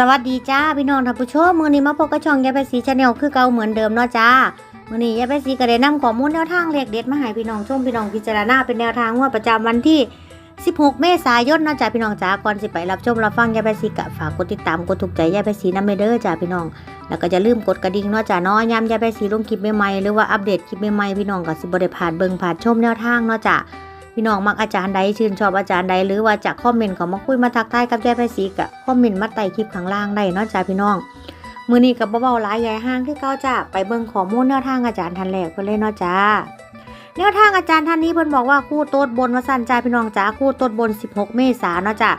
สวัสดีจ้าพี่น้องท่านผู้ชมมื้อนี้มาพบกับช่องยายไปสีชาแนลคือเก่าเหมือนเดิมเนาะจ้ามื้อนี้ยายไปสีก็ได้นำข้อมูลแนวทางเลขเด็ดมาให้พี่น้องชมพี่น้องพิจารณาเป็นแนวทางงวดประจำวันที่ 16 เมษายนเนาะจ้าพี่น้องจ้าก่อนสิไปรับชมรับฟังยายไปสีก็ฝากกดติดตามกดถูกใจยายไปสีนำเด้อจ้าพี่น้อง แล้วก็จะลืมกดกระดิ่งเนาะจ้าเนาะยามยายไปสีลงคลิปใหม่ๆหรือว่าอัปเดตคลิปใหม่ๆพี่น้องก็สิบ่ได้ผ่านเบิ่งผ่านชมแนวทางเนาะจ้า พี่น้องมักอาจารย์ใดชื่นชอบอาจารย์ใดหรือว่าจากคอมเมนต์เขามาคุยมาทักทายกับยายไพศรีกับคอมเมนต์มาใต้คลิปข้างล่างได้เนาะจ้าพี่น้องมือนี้กับเบาๆหลายใหญ่ห้างคือเก้าจ้าไปเบิ่งข้อมูลแนวทางอาจารย์ท่านแรกเพิ่นเลยเนาะจ้าแนวทางอาจารย์ท่านนี้เพิ่นบอกว่าคู่โต๊ดบนว่าสันจ้าพี่น้องจ้าคู่โต๊ดบน 16 เมษายนเนาะจ้า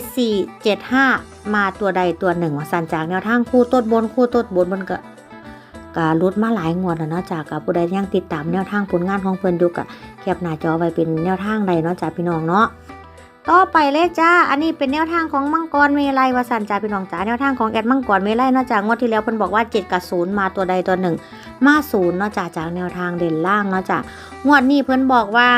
74 75 มาตัวใดตัวหนึ่งว่าสันจากแนวทางคู่โต๊ดบนคู่โต๊ดบนมันก็ การุดมาหลายงวดแล้วเนาะจากับผู้ใดยังติดตามแนวทางผลงานของเพิ่อนดูกะแคปหน้าจอไว้เป็นแนวทางใดเนาะจ้าพี่น้องเนาะต่อไปเลยจ้า อันนี้เป็นแนวทางของมังกรเมลัยวสันจ้าพี่น้องจ้าแนวทางของแอดมังกรเมลัยเนาะจ้างวดที่แล้วเพิ่นบอกว่า7กับ0มาตัวใดตัวหนึ่ง มาศูนย์เนาะจ้าจากแนวทางเด่นล่างเนาะจ้างวดนี้เพิ่นบอกว่า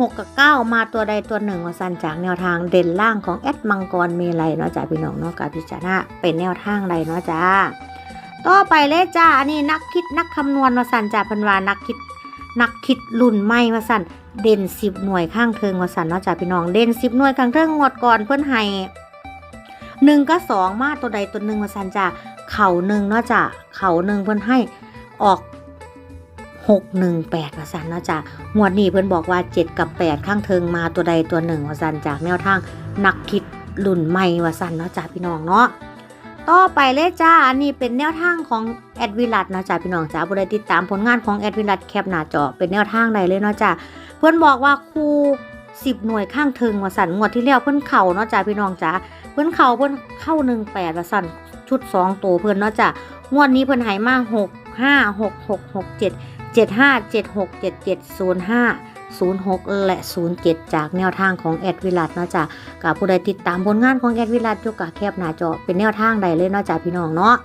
6กับ9มาตัวใดตัวหนึ่งวสันจากแนวทางเด่นล่างของแอดมังกรเมลัยเนาะจ้าพี่น้องเนาะกับพิจารณาเป็นแนวทางใดเนาะจ้า ต่อไปเลยจ้า อันนี้นักคิดนักคำนวณวสันจ้าพิ่นวานักคิดนักคิดรุ่นใหม่มาสั่นเด่นสิบหน่วยข้างเทิงมาสั่นเนาะจ้ะพี่น้องเด่นสิบหน่วยข้างเทิงงวดก่อนเพิ่อนให้หนึ่งก็สองมาตัวใดตัวหนึ่งมาสั่นจ้ะเข่าหนึ่งเนาะจ้ะเข่าหนึ่งเพิ่อนให้ออกหกหนึ่งแปดมาสั่นเนาะจ้ะงวดนี้เพิ่อนบอกว่าเจ็ดกับแปดข้างเทิงมาตัวใดตัวหนึ่งมาสั่นจากแนวทางนักคิดรุ่นใหม่มาสั่นเนาะจ้ะพี่น้องเนาะ ต่อไปเลยจ้า อันนี้เป็นแนวทางของแอดวิลัดนะจ้าพี่น้องจ้าผู้ใดติดตามผลงานของแอดวิลัดแคปหน้าจอเป็นแนวทางใดเลยเนาะจ้าเพื่อนบอกว่าครูสิบหน่วยข้างเทิงว่าสั่นงวดที่แล้วเพื่อนเข่าเนาะจ้าพี่น้องจ้าเพื่อนเข่าเพื่อนเข้าหนึ่งแปดว่าสั่นชุดสองตัวเพื่อนเนาะจ้างวดนี้เพื่อนหายมาหกห้าหกหกหกเจ็ดเจ็ดห้าเจ็ดหกเจ็ดเจ็ดศูนย์ห้า ศูนย์หกและศูนย์เจ็ดจากแนวทางของแอดวิลัดเนาะจ้ากับผู้ใดติดตามผลงานของแอดวิลัดจุกกะแคบหน้าจอเป็นแนวทางใดเลยเนาะจ้าพี่น้องเนาะ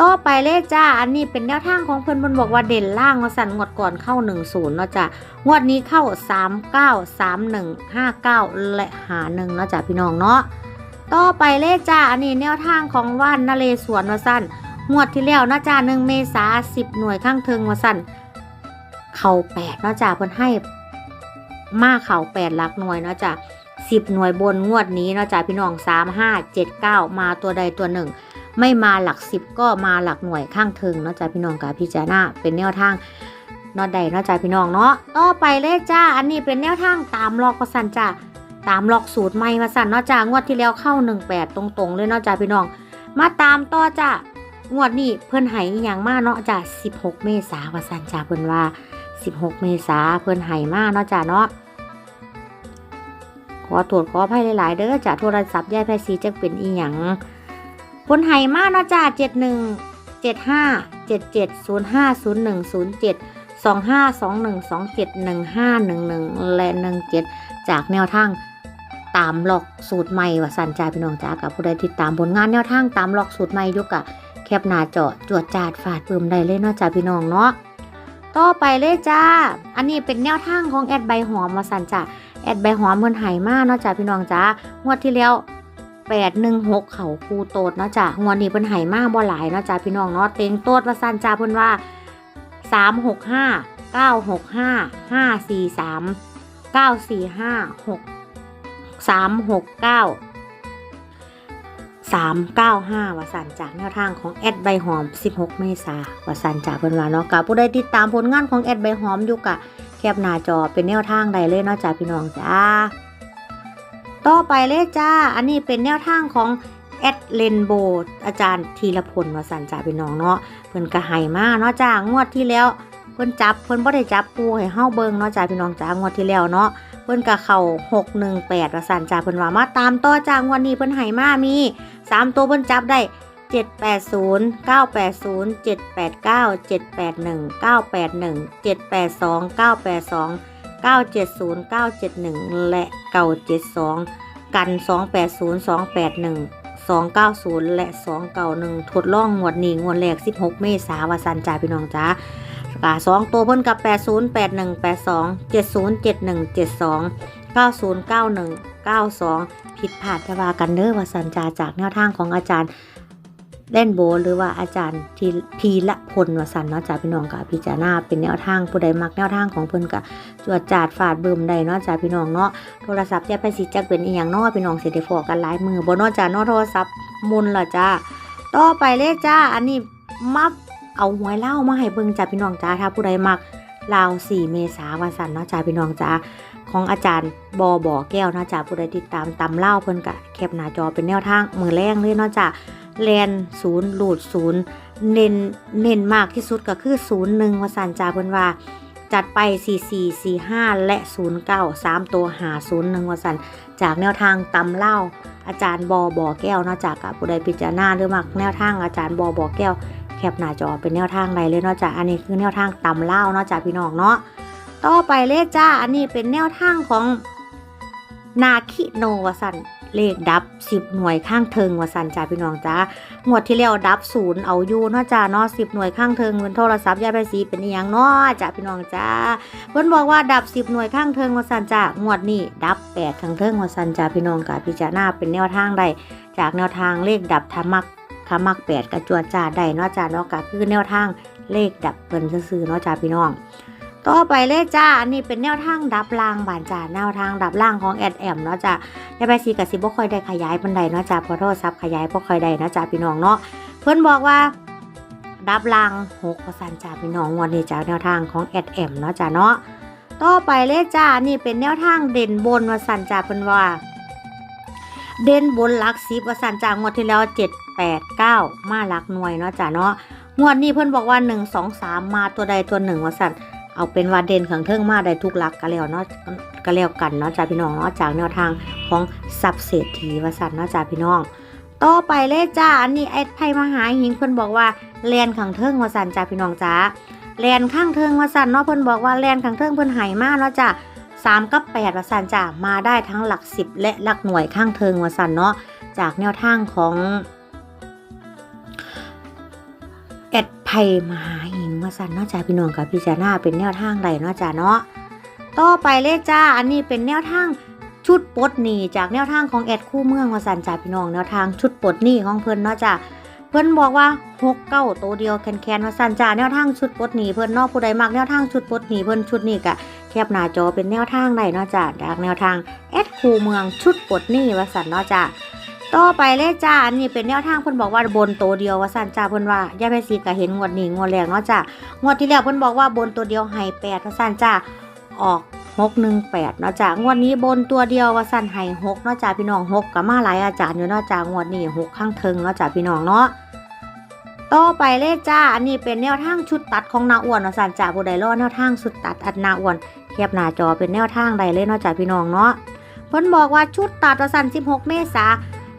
ต่อไปเลยจ้า อันนี้เป็นแนวทางของเพิ่อนเพิ่นบอกว่าเด่นล่างมาสั่นงวดก่อนเข้า 1 0 เนาะจ้างวดนี้เข้า 3 9 3 1 5 9 และหา1เนาะจ้าพี่น้องเนาะ ต่อไปเลยจ้า อันนี้แนวทางของว่านนเรศวรมาสั่นงวดที่แล้วเนาะจ้า1เมษา10 หน่วยข้างเทิงมาสั่น เข้า8เนาะจ้าเพิ่นให้มาเข้า8หลักหน่วยเนาะจ้าสิบหน่วยบนงวดนี้เนาะจ้ะพี่น้องสามห้าเจ็ดเก้ามาตัวใดตัวหนึ่ง ไม่มาหลักสิบก็มาหลักหน่วยข้างเทิงเนาะจ้ะพี่น้องกับพิจารณาเป็นแนวทางนอใดเนาะจ้ะพี่น้องเนาะต่อไปเลยจ้า อันนี้เป็นแนวทางตามล็อกประสันจ้ะตามล็อกสูตรใหม่มาสั่นเนาะจ้างวดที่แล้วเข้าหนึ่งแปดตรงๆ เลยเนาะจ้ะพี่น้อง มาตามต่อจ้างวดนี้เพิ่อนให้อย่างมากเนาะจ้ะสิบหกเมษาประสันจ้ะเพิ่อนว่า สิบหกเมษาเพิ่นให้มาเนาะจ้ะเนาะขอตรวจขออภัยหลาย ๆ เด้อจากโทรศัพท์ยายไพซีจะเป็นอีหยังคนไห้มาเนาะจ้าเจ็ดหนึ่งเจ็ดห้าเจ็ดเจ็ดศูนย์ห้าศูนย์หนึ่งศูนย์เจ็ดสองห้าสองหนึ่งสองเจ็ดหนึ่งห้าหนึ่งหนึ่งและหนึ่งเจ็ดจากแนวทางตามหลอกสูตรใหม่ว่าสันจาพี่น้องจ้ากับผู้ใดติดตามผลงานแนวทางตามหลอกสูตรใหม่ยุกะแคปหน้าจอจวดจาดฝาดปืมได้เลยเนาะจ้าพี่น้องเนาะ ต่อไปเลยจ้า อันนี้เป็นแนวทางของแอดใบหอมมาสันจ้าแอดใบหอมเพิ่นไหมาเนาะจ้ะพี่น้องจ้างวดที่แล้วแปดหนึ่งหกเขาคูโตดเนาะจ้ะงวดนี้เพิ่นไหมากบ่หลายเนาะจ้ะพี่น้องเนาะเต็งโตดว่าสันจ้าเพิ่นว่าสามหกห้าเก้าหกห้าห้าสี่สามเก้าสี่ห้าหกสามหกเก้า สามเก้าห้าว่าสันจากแนวทางของแอดใบหอม 16 เมษาว่าสันจากเพิ่นว่าเนาะกับผู้ใดติดตามผลงานของแอดใบหอมอยู่กะแคปหน้าจอเป็นแนวทางใดเลยเนาะจ้าพี่น้องจ้าต่อไปเลยจ้า อันนี้เป็นแนวทางของแอดเลนโบอาจารย์ธีรพลวสันจ้าพี่น้องเนาะเพิ่นกระหายมาเนาะจ้างวดที่แล้วเพิ่นจับเพิ่นบ่ได้จับปูให้เฮาเบิ่งเนาะจ้าพี่น้องจ้างวดที่แล้วเนาะ พิ่นกะเข้า618ว่าสันจ้าเพิ่นว่ามาตามต่อจางวดนี้เพิ่นให้มามีสามตัวเพิ่นจับได้ 780 980 789 781 981 782 982 970 971 และ 972 กัน 280 281 290 และ 291 ทดลองงวดนี้งวดแรก 16 เมษายนวสันจ่าพี่น้องจ้า กาสองตัวเพิ่นกับ80 81 82 70 71 72 90 91 92ผิดพลาดจะว่ากันเด้อว่าสันจาจากแนวทางของอาจารย์เล่นโบหรือว่าอาจารย์ทีพีละพลวสันเนาะจ่าพี่น้องกับพิจารณาเป็นแนวทางผู้ใดมักแนวทางของเพิ่นกับจวดจาดฝาดเบิ่มใดเนาะจ่าพี่น้องเนาะโทรศัพท์จะไปสิจักเป็นอีหยังเนาะพี่น้องเสิได้ฟอกกันหลายมือบ่เนาะจ้าเนาะโทรศัพท์มุนล่ะจ้าต่อไปเลยจ้าอันนี้มา เอาหวยเล่ามาให้เบิ่งจ้าพี่น้องจ้าถ้าผู้ใดมักลาว 4 เมษาวันสันเนาะจ้าพี่น้องจ้าของอาจารย์บอบ่อแก้วเนาะจ้ะผู้ใดติดตามตำเล่าเพิ่นกะแคปหน้าจอเป็นแนวทางมือแรงเลยเนาะจ้ะแลนศูนย์หลูดศูนย์เน้นเน้นมากที่สุดก็คือศูนย์หนึ่งวันสันจ่าเพิ่นว่าจัดไป 4 4 4 5 และ 09 3 ตัวหา0 1วสัน จากแนวทางตำเล่า อาจารย์บอบ่อแก้วเนาะจากกับผู้ใดพิจารณาหรือมักแนวทางอาจารย์บอบ่อแก้ว แคปหน้าจอเป็นแนวทางใดเลยเนาะจ้ะอันนี้คือแนวทางตำเล่าเนาะจ้ะพี่น้องเนาะต่อไปเลขจ้าอันนี้เป็นแนวทางของนาคิโนวสันเลขดับ10หน่วยข้างเทิงวสันจ้าพี่น้องจ้างวดที่แล้วดับศูนย์เอาอยู่เนาะจ้าเนาะสิหน่วยข้างเทิงเงินโทรศัพท์ยาไปสีเป็นอย่างเนาะจ้าพี่น้องจ้าเพิ่นบอกว่าดับ10หน่วยข้างเทิงวสันจ้างวดนี้ดับ8ข้างเทิงวสันจ้าพี่น้องกะพิจารณาเป็นแนวทางใดจากแนวทางเลขดับธรรมัก ธรรมัก8กระจวดจ้าได้เนาะจ้าเนาะก็คือแนวทางเลขดับเปิ้นซื่อเนาะจ้าพี่น้อง ต่อไปเลยจ้า อันนี้เป็นแนวทางดับล่างบานจ้าแนวทางดับล่างของแอดแอมเนาะจ้ายายไปซีกับซิบ่ค่อยได้ขยายบันไดเนาะจ้าพราะโทรศัพท์ขยายบ่ค่อยได้เนาะจ้าพี่น้องเนาะ เพิ่อนบอกว่าดับล่างหกประสันจ้าพี่น้องวันนี้จากแนวทางของแอดแอมเนาะจ้าเนาะ ต่อไปเลยจ้านนี้เป็นแนวทางเด่นบนวสันจ้าเพิ่นว่า เด่นบนหลักสิบวสันจ้างวดที่แล้วเจ็ดแปดเก้ามาหลักหน่วยเนาะจ้าเนาะงวดนี้เพิ่อนบอกว่าหนึ่งสองสามมาตัวใดตัวหนึ่งวสันเอาเป็นว่าเด่นขังเทิงมาได้ทุกหลักก็แล้วเนาะก็แล้วกันเนาะจ้าพี่น้องเนาะจากแนวทางของสับเศรษฐีวสันเนาะจ้าพี่น้อง ต่อไปเลยจ้าอันนี้ไอ้ไทยมหาหิงเพิ่อนบอกว่าแลนขังเทิงวสันจ้าพี่น้องจ้าแลนข้างเทิงวสันเนาะเพิ่อนบอกว่าแลนขังเทิงเพิ่อนหายมากเนาะจ้า สามกับแปดวสันจ้ามาได้ทั้งหลักสิบและหลักหน่วยข้างเทิงวสันเนาะจากแนวทางของแอดไพมหาหิงวสันเนาะจ้าพี่น้องกับพิจารณาเป็นแนวทางใดเนาะจ้าเนาะต่อไปเลยจ้าอันนี้เป็นแนวทางชุดปดหนี้จากแนวทางของแอดคู่เมืองวสันจ่าพี่น้องแนวทางชุดปดหนี้ของเพิ่อนเนาะจ้ะเพิ่อนบอกว่าหกเก้าตัวเดียวแคนแคนวสันจ่าแนวทางชุดปดหนี้เพิ่อนนอกผู้ใดมักแนวทางชุดปดหนี้เพิ่อนชุดนี้กะ แคบหน้าจอเป็นแนวทางได้เนาะจ้ะจากแนวทางแอดคูเมืองชุดปลดหนี้วสันเนาะจ้ะต่อไปเลยจ้าอันนี้เป็นแนวทางเพิ่นบอกว่าบนตัวเดียววสันจ่าเพิ่นว่าย่าไปสีกะเห็นงวดนี้งวดแรกเนาะจ้ะงวดที่แล้วเพิ่นบอกว่าบนตัวเดียวให้แปดวสันจ่าออกหกหนึ่งแปดเนาะจ้างวดนี้บนตัวเดียวว่าสั่นไห้หกเนาะจ้าพี่น้องหกกับมาหลายอาจารย์อยู่เนาะจ้างวดนี้หกข้างเทิงเนาะจ้าพี่น้องเนาะต่อไปเลขจ้าอันนี้เป็นแนวทางชุดตัดของนาอ้วนเนาะสั่นจ้าผู้ใดรอแนวทางชุดตัดอัดนาอ้วน แคบหน้าจอเป็นแนวทางใดเลยเนาะจ้าพี่น้องเนาะเพิ่นบอกว่าชุดตัดวสันสิหกเมษา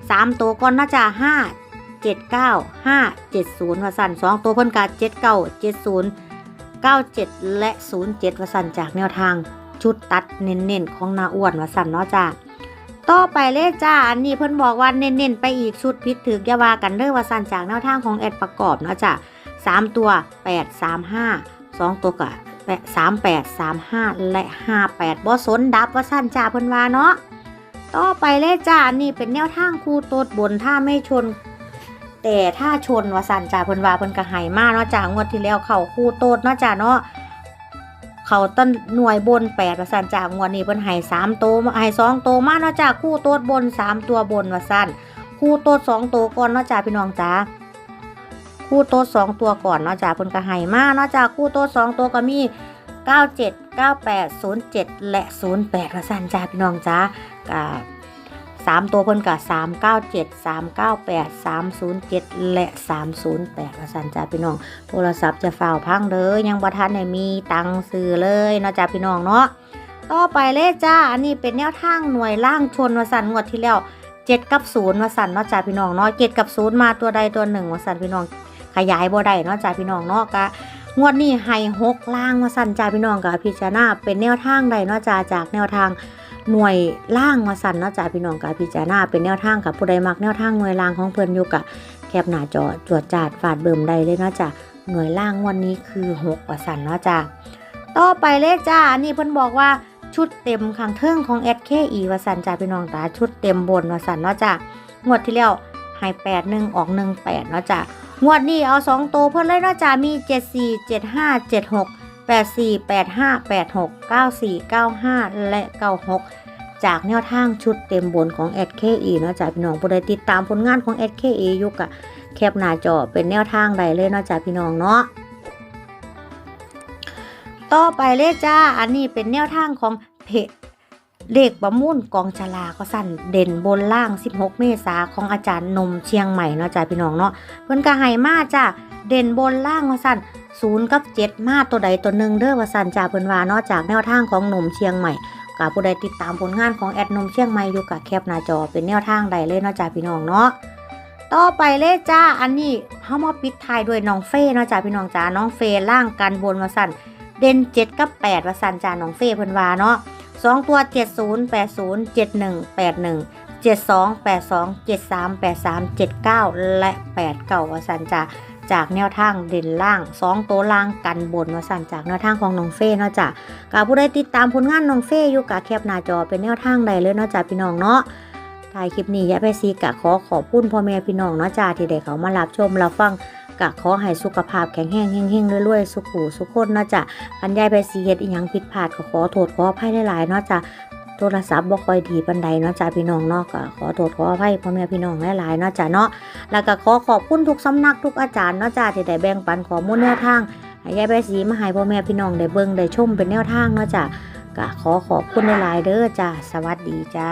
สามตัวก่อนนาะจ้าห้าเจ็ดเก้าห้าเจ็ดศูนย์วสันสองตัวเพิ่นกาเจ็ดเก้าเจ็ดศูนย์เก้าเจ็ดและศูนย์เจ็ดวสันจากแนวทางชุดตัดเน้นๆของนาอ้วนว่าสั่นเนาะจ้าต่อไปเลยจ้า อันนี้เพิ่นบอกว่าเน้นๆไปอีกชุดพิษถือยาวากันเด้อว่าสั่นจากแนวทางของแอดประกอบเนาะจ้าสามตัวแปดสามห้าสองตัวกะ แปดสามแปดสามห้าและห้าแปดบ่สนดับว่าสั่นจ้าเพิ่นว่าเนาะต่อไปเลยจ้าอันนี้เป็นแนวทางคู่ตดบนถ้าไม่ชน แต่ถ้าชนว่าสันจ้าเพิ่นว่าเพิ่นก็หายมากเนาะจ้างวดที่แล้วเข้าคู่ตดเนาะจ้าเนาะเขาต้นหน่วยบนแปดวสันจ่างวดนี้เพิ่นให้สามโตวให้สองโตวมากเนาะจาคู่ตดบนสามตัวบนวสันคู่ต๊ดสองตัวก่อนเนาะจาพี่น้องจ้า คู่โต๊ดสองตัวก่อนเนาะจากเพิ่นก็ให้มาเนาะจากคู่โต๊ดสองตัวก็มีเก้าเจ็ดเก้าแปดศูนย์เจ็ดและศูนย์แปดวสันจ้าพี่น้องจ้าก็สามตัวเพิ่นก็สามเก้าเจ็ดสามเก้าแปดสามศูนย์เจ็ดและสามศูนย์แปดวสันจ้าพี่น้อง โทรศัพท์จะฝ่าวพังเด้อยังบ่ทันได้มีตังค์ซื้อเลยเนาะจ้าพี่น้องเนาะต่อไปเลยจ้า อันนี้เป็นแนวทางหน่วยล่างชนวสันงวดที่แล้วเจ็ดกับศูนย์วสันเนาะจ้าพี่น้องเนาะเจ็ดกับศูนย์มาตัวใดตัวหนึ่งวสันพี่น้อง ขยายบ่ได้เนาะจ้าพี่น้องเนาะกะงวดนี้ให้หกล่างวสันจ้าพี่น้องกะพิจารณาเป็นแนวทางใดเนาะจ้าจากแนวทางหน่วยล่างวสันเนาะจ้าพี่น้องกะพิจารณาเป็นแนวทางกับผู้ใดมักแนวทางหน่วยล่างของเพิ่อนอยู่กะแคบหน้าจอจวดจาดฝาดเบิ่มได้เลยเนาะจ้าหน่วยล่างวันนี้คือ6ว่าสันเนาะจ้าต่อไปเลขจ้าอันนี้เพิ่นบอกว่าชุดเต็มข้างเทิงของ SKE วสันจ้าพี่น้องตาชุดเต็มบนวสันเนาะจ้างวดที่แล้วให้แปดหนึ่งออกหนึ่งแปดเนาะจ้า งวดนี้เอาสองตัวเพื่อนเลยเนาะจ้ามีเจ็ดสี่เจ็ดห้าเจ็ดหกแปดสี่แปดห้าแปดหกเก้าสี่เก้าห้าและเก้าหกจากแนวทางชุดเต็มบนของ SKE เนาะจ้าพี่น้องผู้ใดติดตามผลงานของ SKE อยู่กะแคปหน้าจอเป็นแนวทางใดเลยเนาะจ้าพี่น้องเนาะต่อไปเลยจ้า อันนี้เป็นแนวทางของเพจ เลขประมูลกองฉลาก็สั่นเด่นบนล่าง 16 เมษาของอาจารย์นมเชียงใหม่เนาะจ้าพี่น้องเนาะเพิ่นก็ให้มาจ้าเด่นบนล่างว่าสั่น0กับ7มาตัวใดตัวหนึ่งเด้อว่าสั่นจ้าเพิ่นว่าเนาะจากแนวทางของนมเชียงใหม่กับผู้ใดติดตามผลงานของแอดนมเชียงใหม่อยู่กับแคปหน้าจอเป็นแนวทางใดเลยเนาะจ้าพี่น้องเนาะต่อไปเลยจ้าอันนี้เฮามาปิดท้ายด้วยน้องเฟ่เนาะจ้าพี่น้องจ้าน้องเฟ่ล่างกันบนว่าสั่นเด่น7กับ8ว่าสันจาน้องเฟ่เพิ่นว่าเนาะ สองตัว70 80 71 81 72 82 73 83 79และ89ว่าสันจาจากแนวทางเด่นล่าง2ตัวล่างกันบนว่าสันจากแนวทางของน้องเฟ่เนาะจ้ะกาผู้ใดติดตามผลงานน้องเฟ่อยู่กะแคบหน้าจอเป็นแนวทางใดเลยเนาะจ้ะพี่น้องเนาะ ถ่ายคลิปนี้ยะไปซีกะขอขอบคุณพ่อแม่พี่น้องเนาะจ้าที่ได้เขามารับชมรับฟังกะขอให้สุขภาพแข็งแรงเฮงๆรวยๆสุขูสุขคนเนาะจ้ะอันยายไปสีเฮ็ดอีหยังผิดพลาดก็ขอโทษขออภัยหลายๆเนาะจ้ะโทรศัพท์บ่ค่อยดีปานใดเนาะจ้ะพี่น้องเนาะก็ขอโทษขออภัยพ่อแม่พี่น้องหลายๆเนาะจ้ะเนาะแล้วก็ขอขอบคุณทุกสำนักทุกอาจารย์เนาะจ้ะที่ได้แบ่งปันข้อมูลแนวทางให้ยายไปสีมาให้พ่อแม่พี่น้องได้เบิ่งได้ชมเป็นแนวทางเนาะจ้ะก็ขอขอบคุณหลายๆเด้อจ้ะสวัสดีจ้า